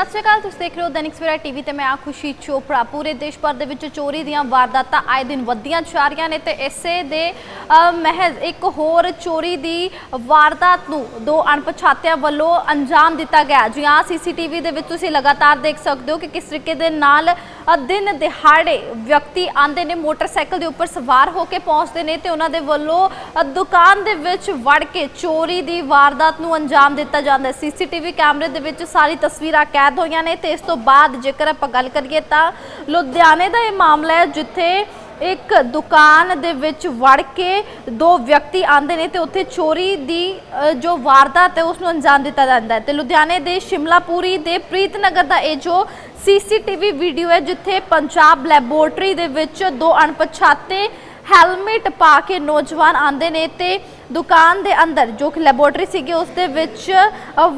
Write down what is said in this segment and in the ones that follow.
ਸਤਿ ਸ਼੍ਰੀ ਅਕਾਲ, ਤੁਸੀਂ ਦੇਖ ਰਹੇ ਹੋ ਦੈਨਿਕ ਸਵੇਰਾ ਟੀਵੀ ਤੇ ਮੈਂ ਆ ਖੁਸ਼ੀ ਚੋਪੜਾ। ਪੂਰੇ ਦੇਸ਼ ਭਰ ਦੇ ਵਿੱਚ ਚੋਰੀ ਦੀਆਂ ਵਾਰਦਾਤਾਂ ਆਏ ਦਿਨ ਵੱਧਦੀਆਂ ਜਾ ਰਹੀਆਂ ਨੇ ਤੇ ਇਸੇ ਦੇ ਮਹਿਜ਼ ਇੱਕ ਹੋਰ ਚੋਰੀ ਦੀ ਵਾਰਦਾਤ ਨੂੰ ਦੋ ਅਣਪਛਾਤਿਆਂ ਵੱਲੋਂ ਅੰਜਾਮ ਦਿੱਤਾ ਗਿਆ। ਜੀ ਹਾਂ, ਸੀਸੀਟੀਵੀ ਦੇ ਵਿੱਚ ਤੁਸੀਂ ਲਗਾਤਾਰ ਦੇਖ ਸਕਦੇ ਹੋ ਕਿ ਕਿਸ ਤਰੀਕੇ ਦੇ ਨਾਲ ਦਿਨ ਦਿਹਾੜੇ ਵਿਅਕਤੀ ਆਂਦੇ ਨੇ, ਮੋਟਰਸਾਈਕਲ ਦੇ ਉੱਪਰ ਸਵਾਰ ਹੋ ਕੇ ਪਹੁੰਚਦੇ ਨੇ ਤੇ ਉਹਨਾਂ ਦੇ ਵੱਲੋਂ ਦੁਕਾਨ ਦੇ ਵਿੱਚ ਵੜ ਕੇ ਚੋਰੀ ਦੀ ਵਾਰਦਾਤ ਨੂੰ ਅੰਜਾਮ ਦਿੱਤਾ ਜਾਂਦਾ ਹੈ। ਸੀਸੀਟੀਵੀ ਕੈਮਰੇ ਦੇ ਵਿੱਚ ਸਾਰੀ ਤਸਵੀਰਾਂ ਕੈਦ ਹੋਈਆਂ ਨੇ ਤੇ ਇਸ ਤੋਂ ਬਾਅਦ ਜੇਕਰ ਆਪਾਂ ਗੱਲ ਕਰੀਏ ਤਾਂ ਲੁਧਿਆਣੇ ਦਾ ਇਹ ਮਾਮਲਾ ਹੈ ਜਿੱਥੇ ਇੱਕ ਦੁਕਾਨ ਦੇ ਵਿੱਚ ਵੜ ਕੇ ਦੋ ਵਿਅਕਤੀ ਆਂਦੇ ਨੇ ਤੇ ਉੱਥੇ ਚੋਰੀ ਦੀ ਜੋ ਵਾਰਦਾਤ ਹੈ ਉਸ ਨੂੰ ਅੰਜਾਮ ਦਿੱਤਾ ਜਾਂਦਾ ਹੈ। ਤੇ ਲੁਧਿਆਣੇ ਦੇ ਸ਼ਿਮਲਾਪੁਰੀ ਦੇ ਪ੍ਰੀਤਨਗਰ ਦਾ ਇਹ ਜੋ ਸੀਸੀਟੀਵੀ ਵੀਡੀਓ ਹੈ, ਜਿੱਥੇ ਪੰਜਾਬ ਲੈਬੋਰਟਰੀ ਦੇ ਵਿੱਚ ਦੋ ਅਣਪਛਾਤੇ ਹੈਲਮਟ ਪਾ ਕੇ ਨੌਜਵਾਨ ਆਂਦੇ ਨੇ ਤੇ ਦੁਕਾਨ ਦੇ ਅੰਦਰ, ਜੋ ਕਿ ਲੈਬੋਰਟਰੀ ਸੀਗੀ, ਉਸ ਦੇ ਵਿੱਚ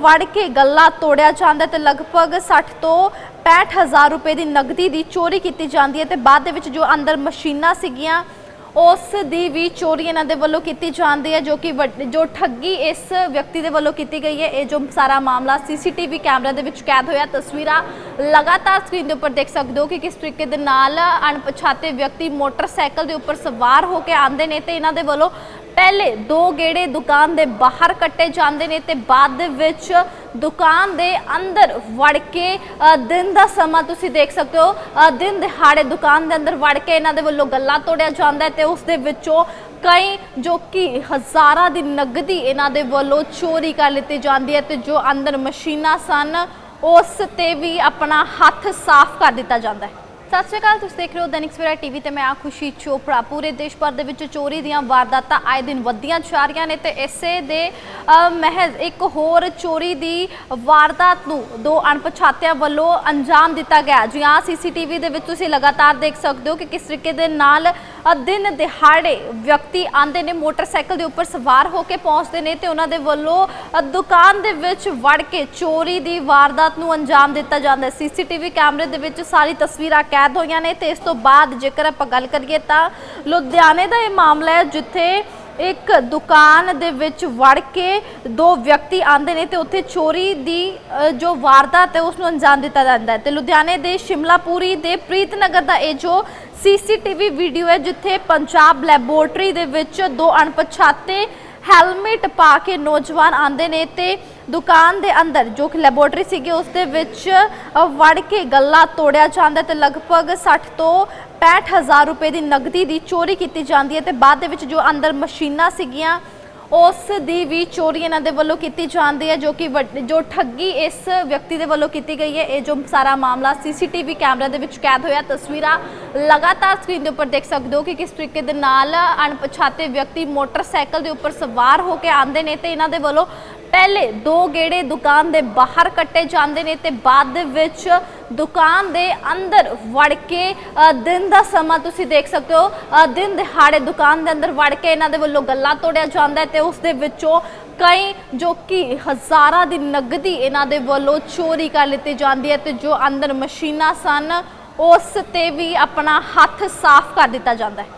ਵੜ ਕੇ ਗੱਲਾ ਤੋੜਿਆ ਜਾਂਦਾ ਹੈ ਤੇ ਲਗਭਗ 60 ਤੋਂ 65000 ਰੁਪਏ ਦੀ ਨਗਦੀ ਦੀ ਚੋਰੀ ਕੀਤੀ ਜਾਂਦੀ ਹੈ ਤੇ ਬਾਅਦ ਦੇ ਵਿੱਚ ਜੋ ਅੰਦਰ ਮਸ਼ੀਨਾਂ ਸੀਗੀਆਂ, ਉਸ ਦੀ ਵੀ ਚੋਰੀ ਇਹਨਾਂ ਦੇ ਵੱਲੋਂ ਕੀਤੀ ਜਾਂਦੀ ਹੈ, ਜੋ ਕਿ ਵੱਡ- ਜੋ ਠੱਗੀ ਇਸ ਵਿਅਕਤੀ ਦੇ ਵੱਲੋਂ ਕੀਤੀ ਗਈ ਹੈ। ਇਹ ਜੋ ਸਾਰਾ ਮਾਮਲਾ ਸੀਸੀਟੀਵੀ ਕੈਮਰਾ ਦੇ ਵਿੱਚ ਕੈਦ ਹੋਇਆ, ਤਸਵੀਰਾਂ ਲਗਾਤਾਰ ਸਕਰੀਨ ਦੇ ਉੱਪਰ ਦੇਖ ਸਕਦੇ ਹੋ ਕਿ ਕਿਸ ਤਰੀਕੇ ਦੇ ਨਾਲ ਅਣਪਛਾਤੇ ਵਿਅਕਤੀ ਮੋਟਰਸਾਈਕਲ ਦੇ ਉੱਪਰ ਸਵਾਰ ਹੋ ਕੇ ਆਉਂਦੇ ਨੇ ਤੇ ਇਹਨਾਂ ਦੇ ਵੱਲੋਂ ਪਹਿਲੇ ਦੋ ਗੇੜੇ ਦੁਕਾਨ ਦੇ ਬਾਹਰ ਕੱਟੇ ਜਾਂਦੇ ਨੇ ਤੇ ਬਾਅਦ ਦੇ ਵਿੱਚ ਦੁਕਾਨ ਦੇ ਅੰਦਰ ਵੜ ਕੇ ਦਿਨ ਦਾ ਸਮਾਂ ਤੁਸੀਂ ਦੇਖ ਸਕਦੇ ਹੋ। ਦਿਨ ਦਿਹਾੜੇ ਦੁਕਾਨ ਦੇ ਅੰਦਰ ਵੜ ਕੇ ਇਹਨਾਂ ਦੇ ਵੱਲੋਂ ਗੱਲਾਂ ਤੋੜਿਆ ਜਾਂਦਾ ਹੈ ਤੇ ਉਸ ਦੇ ਵਿੱਚੋਂ ਕਈ, ਜੋ ਕਿ ਹਜ਼ਾਰਾਂ ਦੀ ਨਗਦੀ ਇਹਨਾਂ ਦੇ ਵੱਲੋਂ ਚੋਰੀ ਕਰ ਲਿੱਤੀ ਜਾਂਦੀ ਹੈ ਤੇ ਜੋ ਅੰਦਰ ਮਸ਼ੀਨਾਂ ਸਨ, ਉਸ ਤੇ ਵੀ ਆਪਣਾ ਹੱਥ ਸਾਫ਼ ਕਰ ਦਿੱਤਾ ਜਾਂਦਾ ਹੈ। ਸਤਿ ਸ਼੍ਰੀ ਅਕਾਲ, ਤੁਸੀਂ ਦੇਖ ਰਹੇ ਹੋ ਦੈਨਿਕ ਸਵੇਰਾ ਟੀਵੀ ਤੇ ਮੈਂ ਆ ਖੁਸ਼ੀ ਚੋਪੜਾ। ਪੂਰੇ ਦੇਸ਼ ਭਰ ਦੇ ਵਿੱਚ ਚੋਰੀ ਦੀਆਂ ਵਾਰਦਾਤਾਂ ਆਏ ਦਿਨ ਵੱਧਦੀਆਂ ਜਾ ਰਹੀਆਂ ਨੇ ਤੇ ਇਸੇ ਦੇ ਮਹਿਜ਼ ਇੱਕ ਹੋਰ ਚੋਰੀ ਦੀ ਵਾਰਦਾਤ ਨੂੰ ਦੋ ਅਣਪਛਾਤਿਆਂ ਵੱਲੋਂ ਅੰਜਾਮ ਦਿੱਤਾ ਗਿਆ। ਜੀ ਹਾਂ, ਸੀਸੀਟੀਵੀ ਦੇ ਵਿੱਚ ਤੁਸੀਂ ਲਗਾਤਾਰ ਦੇਖ ਸਕਦੇ ਹੋ ਕਿ ਕਿਸ ਤਰੀਕੇ ਦੇ ਨਾਲ ਦਿਨ ਦਿਹਾੜੇ ਵਿਅਕਤੀ ਆਂਦੇ ਨੇ, ਮੋਟਰਸਾਈਕਲ ਦੇ ਉੱਪਰ ਸਵਾਰ ਹੋ ਕੇ ਪਹੁੰਚਦੇ ਨੇ ਤੇ ਉਹਨਾਂ ਦੇ ਵੱਲੋਂ ਦੁਕਾਨ ਦੇ ਵਿੱਚ ਵੜ ਕੇ ਚੋਰੀ ਦੀ ਵਾਰਦਾਤ ਨੂੰ ਅੰਜਾਮ ਦਿੱਤਾ ਜਾਂਦਾ ਹੈ। ਸੀਸੀਟੀਵੀ ਕੈਮਰੇ ਦੇ ਵਿੱਚ ਸਾਰੀ ਤਸਵੀਰਾਂ ਕੈਦ ਹੋਈਆਂ ਨੇ ਤੇ ਇਸ ਤੋਂ ਬਾਅਦ ਜੇਕਰ ਆਪਾਂ ਗੱਲ ਕਰੀਏ ਤਾਂ ਲੁਧਿਆਣੇ ਦਾ ਇਹ ਮਾਮਲਾ ਹੈ ਜਿੱਥੇ ਇੱਕ ਦੁਕਾਨ ਦੇ ਵਿੱਚ ਵੜ ਕੇ ਦੋ ਵਿਅਕਤੀ ਆਂਦੇ ਨੇ ਤੇ ਉੱਥੇ ਚੋਰੀ ਦੀ ਜੋ ਵਾਰਦਾਤ ਹੈ ਉਸ ਨੂੰ ਅੰਜਾਮ ਦਿੱਤਾ ਜਾਂਦਾ ਹੈ। ਤੇ ਲੁਧਿਆਣੇ ਦੇ ਸ਼ਿਮਲਾਪੁਰੀ ਦੇ ਪ੍ਰੀਤਨਗਰ ਦਾ ਇਹ ਜੋ ਸੀਸੀਟੀਵੀ ਵੀਡੀਓ ਹੈ ਜਿੱਥੇ ਪੰਜਾਬ ਲੈਬੋਰਟਰੀ ਦੇ ਵਿੱਚ ਦੋ ਅਣਪਛਾਤੇ ਹੈਲਮਟ ਪਾ ਕੇ ਨੌਜਵਾਨ ਆਂਦੇ ਨੇ ਤੇ ਦੁਕਾਨ ਦੇ ਅੰਦਰ ਜੋ ਕਿ ਲੈਬੋਰਟਰੀ ਸੀਗੀ, ਉਸ ਦੇ ਵਿੱਚ ਵੜ ਕੇ ਗੱਲਾ ਤੋੜਿਆ ਜਾਂਦਾ ਹੈ ਤੇ ਲਗਭਗ 60 ਤੋਂ 65000 ਰੁਪਏ ਦੀ ਨਗਦੀ ਦੀ ਚੋਰੀ ਕੀਤੀ ਜਾਂਦੀ ਹੈ ਤੇ ਬਾਅਦ ਦੇ ਵਿੱਚ ਜੋ ਅੰਦਰ ਮਸ਼ੀਨਾਂ ਸੀਗੀਆਂ, ਉਸ ਦੀ ਵੀ ਚੋਰੀ ਇਹਨਾਂ ਦੇ ਵੱਲੋਂ ਕੀਤੀ ਜਾਂਦੀ ਹੈ, ਜੋ ਕਿ ਵੱਡ- ਜੋ ਠੱਗੀ ਇਸ ਵਿਅਕਤੀ ਦੇ ਵੱਲੋਂ ਕੀਤੀ ਗਈ ਹੈ। ਇਹ ਜੋ ਸਾਰਾ ਮਾਮਲਾ ਸੀਸੀਟੀਵੀ ਕੈਮਰਾ ਦੇ ਵਿੱਚ ਕੈਦ ਹੋਇਆ, ਤਸਵੀਰਾਂ ਲਗਾਤਾਰ ਸਕਰੀਨ ਦੇ ਉੱਪਰ ਦੇਖ ਸਕਦੇ ਹੋ ਕਿ ਕਿਸ ਤਰੀਕੇ ਦੇ ਨਾਲ ਅਣਪਛਾਤੇ ਵਿਅਕਤੀ ਮੋਟਰਸਾਈਕਲ ਦੇ ਉੱਪਰ ਸਵਾਰ ਹੋ ਕੇ ਆਉਂਦੇ ਨੇ ਤੇ ਇਹਨਾਂ ਦੇ ਵੱਲੋਂ ਪਹਿਲੇ ਦੋ ਗੇੜੇ ਦੁਕਾਨ ਦੇ ਬਾਹਰ ਕੱਟੇ ਜਾਂਦੇ ਨੇ ਤੇ ਬਾਅਦ ਦੇ ਵਿੱਚ ਦੁਕਾਨ ਦੇ ਅੰਦਰ ਵੜ ਕੇ ਦਿਨ ਦਾ ਸਮਾਂ ਤੁਸੀਂ ਦੇਖ ਸਕਦੇ ਹੋ। ਦਿਨ ਦਿਹਾੜੇ ਦੁਕਾਨ ਦੇ ਅੰਦਰ ਵੜ ਕੇ ਇਹਨਾਂ ਦੇ ਵੱਲੋਂ ਗੱਲਾਂ ਤੋੜਿਆ ਜਾਂਦਾ ਹੈ ਤੇ ਉਸ ਦੇ ਵਿੱਚੋਂ ਕਈ ਜੋ ਕਿ ਹਜ਼ਾਰਾਂ ਦੀ ਨਗਦੀ ਇਹਨਾਂ ਦੇ ਵੱਲੋਂ ਚੋਰੀ ਕਰ ਲਿੱਤੀ ਜਾਂਦੀ ਹੈ ਤੇ ਜੋ ਅੰਦਰ ਮਸ਼ੀਨਾਂ ਸਨ, ਉਸ ਤੇ ਵੀ ਆਪਣਾ ਹੱਥ ਸਾਫ਼ ਕਰ ਦਿੱਤਾ ਜਾਂਦਾ ਹੈ।